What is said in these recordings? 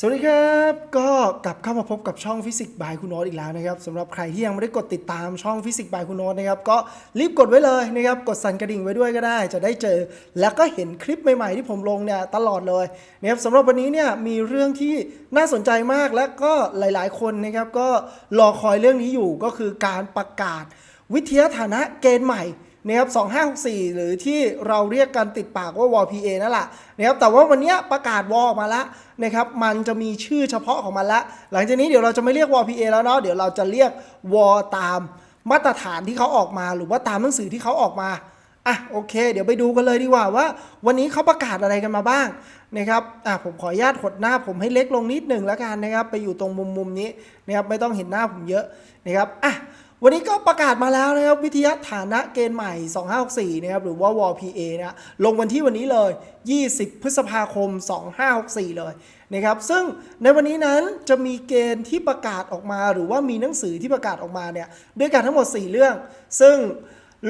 สวัสดีครับ ก็กลับเข้ามาพบกับช่องฟิสิกส์บายคุณโน้ตอีกแล้วนะครับสำหรับใครที่ยังไม่ได้กดติดตามช่องฟิสิกส์บายคุณโน้ตนะครับก็รีบกดไว้เลยนะครับกดสั่นกระดิ่งไว้ด้วยก็ได้ จะได้เจอ แล้วก็เห็นคลิปใหม่ ๆ ที่ผมลงเนี่ยตลอดเลยนะครับสำหรับวันนี้เนี่ยมีเรื่องที่น่าสนใจมากและก็หลายๆ คนนะครับก็รอคอยเรื่องนี้อยู่ก็คือการประกาศวิทยาฐานะเกณฑ์ใหม่ นะครับ2564 หรือที่เราเรียกกันติดปากว่าว PA นั่นแหละนะครับแต่ว่าวันนี้ประกาศวอมาแล้วนะครับมันจะมีชื่อเฉพาะของมันละ หลังจากนี้เดี๋ยวเราจะไม่เรียกว PA แล้วเนาะเดี๋ยวเราจะเรียกวอตามมาตรฐานที่เขาออกมาหรือว่าตามหนังสือที่เขาออกมาอะโอเค เดี๋ยวไปดูกันเลยดีกว่าว่า วันนี้เขาประกาศอะไรกันมาบ้างนะครับอะผมขออนุญาตหดหน้าผมให้เล็กลงนิดหนึ่งแล้วกันนะครับ ไปอยู่ตรงมุมมุมนี้นะครับไม่ต้องเห็นหน้าผมเยอะนะครับอะ วันนี้ก็ประกาศมาแล้วนะครับ วิทยาฐานะเกณฑ์ใหม่ 2564 นะครับ หรือว่า WPA นะลงวันที่วันนี้เลย 20 พฤษภาคม 2564 เลยนะครับ ซึ่งในวันนี้นั้นจะมีเกณฑ์ที่ประกาศออกมา หรือว่ามีหนังสือที่ประกาศออกมาเนี่ยด้วยกันทั้งหมด 4 เรื่อง ซึ่ง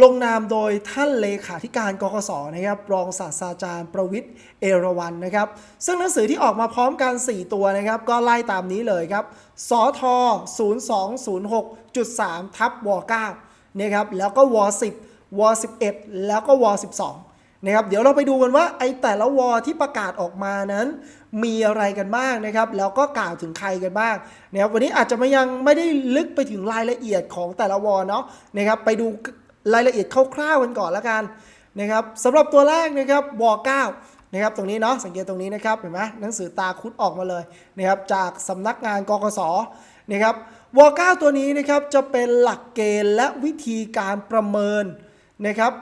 ลงนามโดยท่านเลขาธิการกกสนะครับรองศาสตราจารย์ประวิทย์เอราวันนะครับ ซึ่งหนังสือที่ออกมาพร้อมกัน 4 ตัวนะครับ ก็ไล่ตามนี้เลยครับสท0206.3 ทับว9นะครับแล้วก็ว10ว11 แล้วก็ว12นะครับเดี๋ยวเราไปดูกันว่าไอ้แต่ละวที่ประกาศออกมานั้น มีอะไรกันบ้างนะครับแล้วก็กล่าวถึงใครกันบ้างนะครับวันนี้อาจจะไม่ยังไม่ได้ลึกไปถึงรายละเอียดของแต่ละวเนาะนะครับไปดู รายละเอียดคร่าวๆกันก่อนล้วกันนะครับสำหรับตัวแรกนะครับว9นะครับตรงนี้เนาะสังเกตตรงนี้นะครับเห็นไหมหนังสือตาคุดออกมาเลยนะครับจากสำนักงานกกสนะครับว9ตัวนี้นะครับจะเป็นหลักเกณฑ์และวิธีการประเมินนะครับ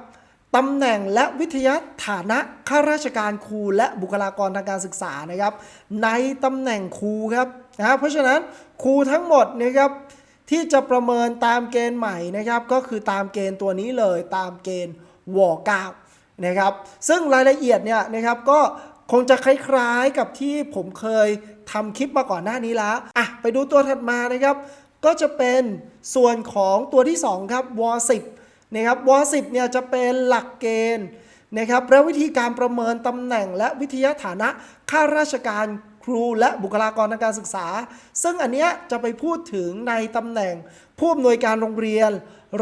ตำแหน่งและวิทยาฐานะข้าราชการครูและบุคลากรทางการศึกษานะครับ ในตำแหน่งครูครับนะเพราะฉะนั้นครูทั้งหมดนะครับ ที่จะประเมินตามเกณฑ์ใหม่นะครับ ก็คือตามเกณฑ์ตัวนี้เลยตามเกณฑ์ว9นะครับ ซึ่งรายละเอียดเนี่ยนะครับก็คงจะคล้ายๆกับที่ผมเคยทำคลิปมาก่อนหน้านี้แล้วอะไปดูตัวถัดมานะครับ ก็จะเป็นส่วนของตัวที่ 2 ครับวอ10นะครับวอ10เนี่ยจะเป็นหลักเกณฑ์นะครับและวิธีการประเมินตำแหน่งและวิทยาฐานะข้าราชการ ครูและบุคลากรทางการศึกษา ซึ่งอันเนี้ยจะไปพูดถึงในตำแหน่งผู้อำนวยการโรงเรียน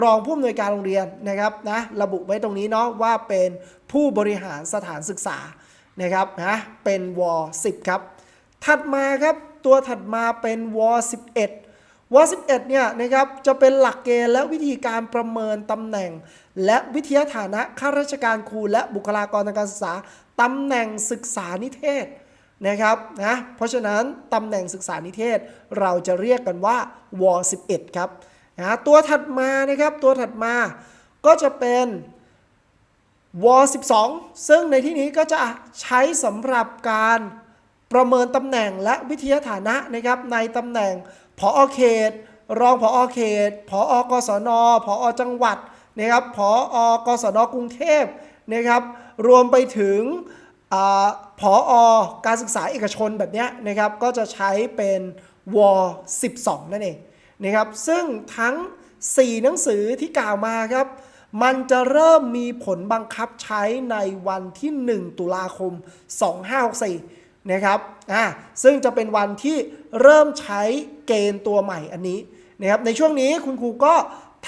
รองผู้อำนวยการโรงเรียนนะครับนะระบุไว้ตรงนี้เนาะว่าเป็นผู้บริหารสถานศึกษานะครับนะเป็นว10ครับถัดมาครับตัวถัดมาเป็นว11ว11เนี่ยนะครับจะเป็นหลักเกณฑ์และวิธีการประเมินตำแหน่ง และวิทยาฐานะข้าราชการครูและบุคลากรทางการศึกษาตำแหน่งศึกษานิเทศ นะครับนะเพราะฉะนั้นตำแหน่งศึกษานิเทศเราจะเรียกกันว่าว11ครับนะตัวถัดมานะครับตัวถัดมาก็จะเป็นว12 ซึ่งในที่นี้ก็จะใช้สำหรับการประเมินตำแหน่งและวิทยาฐานะนะครับในตำแหน่งผอเขต รองผอเขตผอกศนผอจังหวัดนะครับผอกศนกรุงเทพนะครับรวมไปถึง ผออการศึกษาเอกชนแบบนี้นะครับก็จะใช้เป็นว12 นั่นเองนะครับซึ่งทั้ง 4 หนังสือที่กล่าวมาครับมันจะเริ่มมีผลบังคับใช้ในวันที่ 1 ตุลาคม 2564 นะครับอ่าซึ่งจะเป็นวันที่เริ่มใช้เกณฑ์ตัวใหม่อันนี้นะครับในช่วงนี้คุณครูก็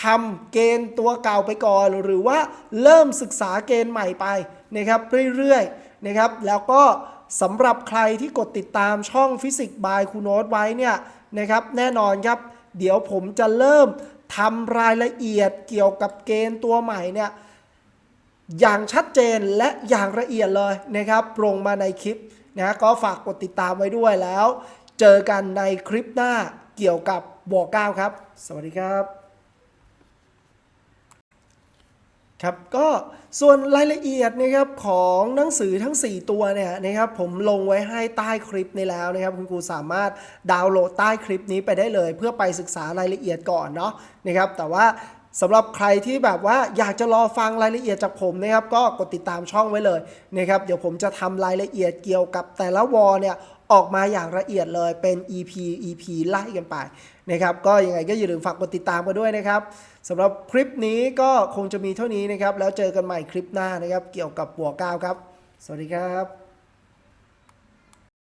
ทำเกณฑ์ตัวเก่าไปก่อน หรือว่าเริ่มศึกษาเกณฑ์ใหม่ไปนะครับเรื่อยๆ นะครับ แล้วก็สำหรับใครที่กดติดตามช่องฟิสิกส์บายครูโน้ตไว้เนี่ยนะครับ แน่นอนครับ เดี๋ยวผมจะเริ่มทำรายละเอียดเกี่ยวกับเกณฑ์ตัวใหม่เนี่ยอย่างชัดเจนและอย่างละเอียดเลยนะครับลงมาในคลิปนะก็ฝากกดติดตามไว้ด้วยแล้ว เจอกันในคลิปหน้าเกี่ยวกับบอกเก้าครับ สวัสดีครับ ครับก็ส่วนรายละเอียดนะครับของหนังสือทั้ง 4 ตัวเนี่ยนะครับผมลงไว้ให้ใต้คลิปนี้แล้วนะครับคุณครูสามารถดาวน์โหลดใต้คลิปนี้ไปได้เลย เพื่อไปศึกษารายละเอียดก่อนเนาะนะครับแต่ว่าสำหรับใครที่แบบว่าอยากจะรอฟังรายละเอียดจากผมนะครับก็กดติดตามช่องไว้เลยนะครับเดี๋ยวผมจะทำรายละเอียดเกี่ยวกับแต่ละวอเนี่ย ออกมาอย่างละเอียดเลยเป็น EP EP ไล่กันไปนะครับก็ยังไงก็อย่าลืมฝากกดติดตามกันด้วยนะครับสำหรับคลิปนี้ก็คงจะมีเท่านี้นะครับ แล้วเจอกันใหม่คลิปหน้านะครับ เกี่ยวกับบวก้าวครับ สวัสดีครับ